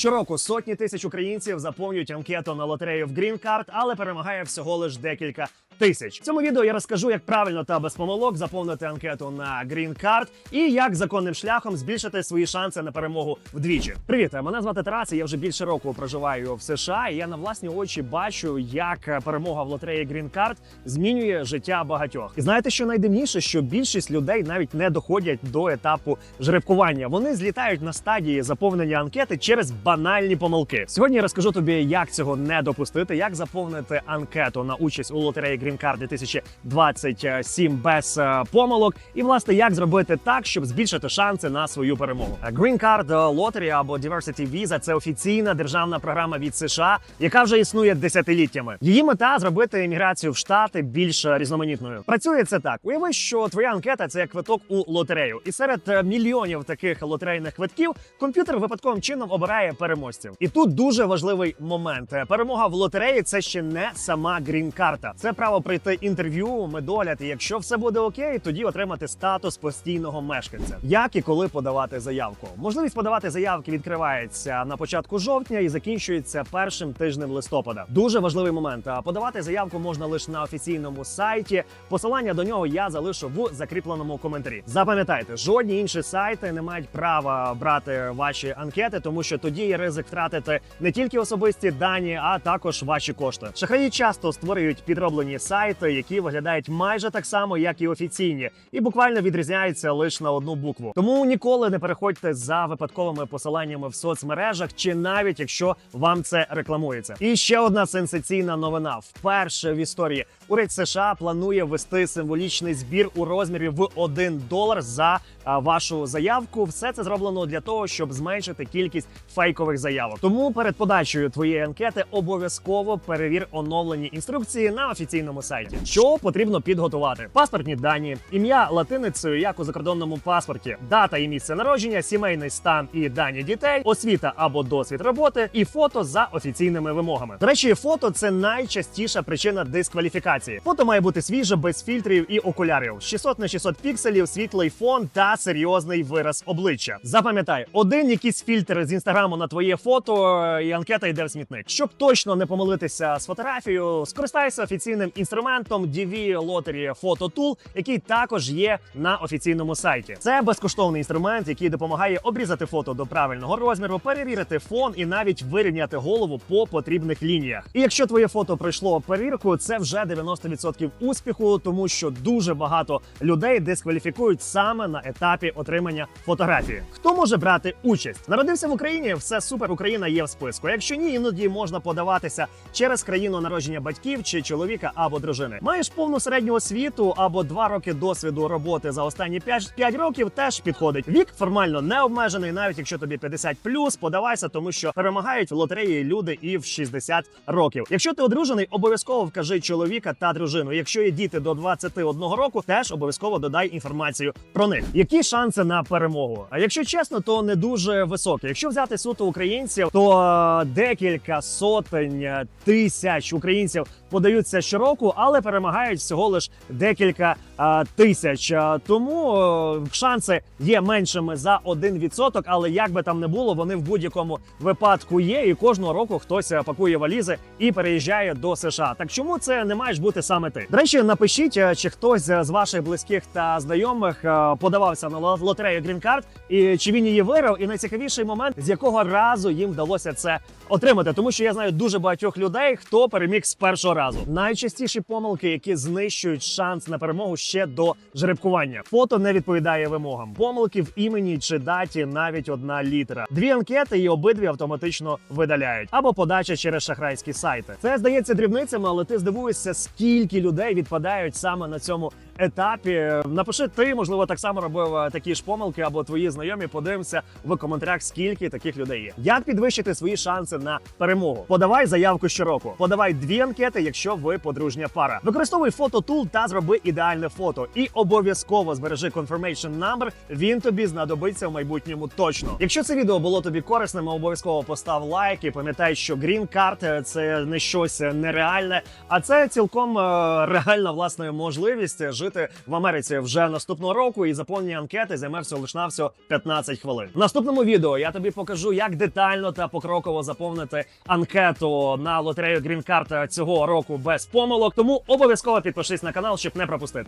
Щороку сотні тисяч українців заповнюють анкету на лотерею в Green Card, але перемагає всього лиш декілька тисяч. В цьому відео я розкажу, як правильно та без помилок заповнити анкету на Green Card і як законним шляхом збільшити свої шанси на перемогу вдвічі. Привіт, мене звати Тарас. і Я вже більше року проживаю в США. і Я на власні очі бачу, як перемога в лотереї Green Card змінює життя багатьох. І знаєте, що найдивніше, що більшість людей навіть не доходять до етапу жеребкування. Вони злітають на стадії заповнення анкети через банальні помилки. Сьогодні я розкажу тобі, як цього не допустити, як заповнити анкету на участь у лотереї Green Card 2027 без е, помилок, і власне як зробити так, щоб збільшити шанси на свою перемогу. Е, Green Card Lottery або Diversity Visa – це офіційна державна програма від США, яка вже існує десятиліттями. Її мета зробити імміграцію в штати більш різноманітною. Працює це так: уяви, що твоя анкета це як квиток у лотерею, і серед е, мільйонів таких лотерейних квитків комп'ютер випадковим чином обирає переможців. І тут дуже важливий момент: Е, перемога в лотереї це ще не сама грін-карта. Це право пройти інтерв'ю, медогляд. І якщо все буде окей, тоді отримати статус постійного мешканця. Як і коли подавати заявку? Можливість подавати заявки відкривається на початку жовтня і закінчується першим тижнем листопада. Дуже важливий момент. А подавати заявку можна лише на офіційному сайті. Посилання до нього я залишу в закріпленому коментарі. Запам'ятайте, жодні інші сайти не мають права брати ваші анкети, тому що тоді є ризик втратити не тільки особисті дані, а також ваші кошти. Шахраї часто створюють підроблені сайти, які виглядають майже так само, як і офіційні, і буквально відрізняються лише на одну букву. Тому ніколи не переходьте за випадковими посиланнями в соцмережах, чи навіть якщо вам це рекламується. І ще одна сенсаційна новина: вперше в історії уряд США планує ввести символічний збір у розмірі в 1 долар за вашу заявку. Все це зроблено для того, щоб зменшити кількість фейкових заявок. Тому перед подачею твоєї анкети обов'язково перевір оновлені інструкції на офіційному сайті. Що потрібно підготувати: паспортні дані, ім'я латиницею, як у закордонному паспорті, дата і місце народження, сімейний стан і дані дітей, освіта або досвід роботи, і фото за офіційними вимогами. До речі, фото це найчастіша причина дискваліфікації. Фото має бути свіже, без фільтрів і окулярів, 600 на 600 пікселів, світлий фон та серйозний вираз обличчя. Запам'ятай, один якийсь фільтр з інстаграму на твоє фото, е, і анкета йде в смітник. Щоб точно не помилитися з фотографією, скористайся офіційним інструментом DV Lottery Photo Tool, який також є на офіційному сайті. Це безкоштовний інструмент, який допомагає обрізати фото до правильного розміру, перевірити фон і навіть вирівняти голову по потрібних лініях. І якщо твоє фото пройшло перевірку, це вже 90% успіху, тому що дуже багато людей дискваліфікують саме на етапі отримання фотографії. Хто може брати участь? Народився в Україні, все супер. Україна є в списку. Якщо ні, іноді можна подаватися через країну народження батьків чи чоловіка або дружини. Маєш повну середню освіту або два роки досвіду роботи за останні 5, 5 років. Теж підходить. Вік формально не обмежений, навіть якщо тобі 50 подавайся, тому що перемагають в лотереї люди і в 60 років. Якщо ти одружений, обов'язково вкажи чоловіка та дружину. Якщо є діти до 21 року, теж обов'язково додай інформацію про них. Які шанси на перемогу? А якщо чесно, то не дуже високі. Якщо взяти суто українців, то е, декілька сотень е, тисяч українців подаються щороку, але перемагають всього лиш декілька е, тисяч. Тому е, шанси є меншими за 1%, але як би там не було, вони в будь-якому випадку є. І кожного року хтось е, пакує валізи і переїжджає до США. Так чому це не маєш бути саме ти? До речі, напишіть, е, чи хтось е, з ваших близьких та знайомих подавався на лотерею Green Card, і чи він її виграв. І найцікавіший момент, з якого разу їм вдалося це отримати, тому що я знаю дуже багатьох людей, хто переміг з першого разу. Найчастіші помилки, які знищують шанс на перемогу ще до жеребкування. Фото не відповідає вимогам. Помилки в імені чи даті навіть одна літера. Дві анкети і обидві автоматично видаляють або подача через шахрайські сайти. Це здається дрібницями, але ти здивуєшся, скільки людей відпадають саме на цьому етапі. Напиши ти, можливо, так само робив е, такі ж помилки, або твої знайомі. Подивимося в коментарях, скільки таких людей є. Як підвищити свої шанси на перемогу? Подавай заявку щороку. Подавай дві анкети, якщо ви подружня пара. Використовуй фототул та зроби ідеальне фото. І обов'язково збережи confirmation number, Він тобі знадобиться в майбутньому точно. Якщо це відео було тобі корисним, обов'язково постав лайк і пам'ятай, що Green Card – це не щось нереальне, а це цілком е, реальна власне можливість жити жити в Америці вже наступного року, і заповнення анкети займе всього лиш навсього 15 хвилин. В наступному відео я тобі покажу, як детально та покроково заповнити анкету на лотерею Green Card цього року без помилок. Тому обов'язково підпишись на канал, щоб не пропустити.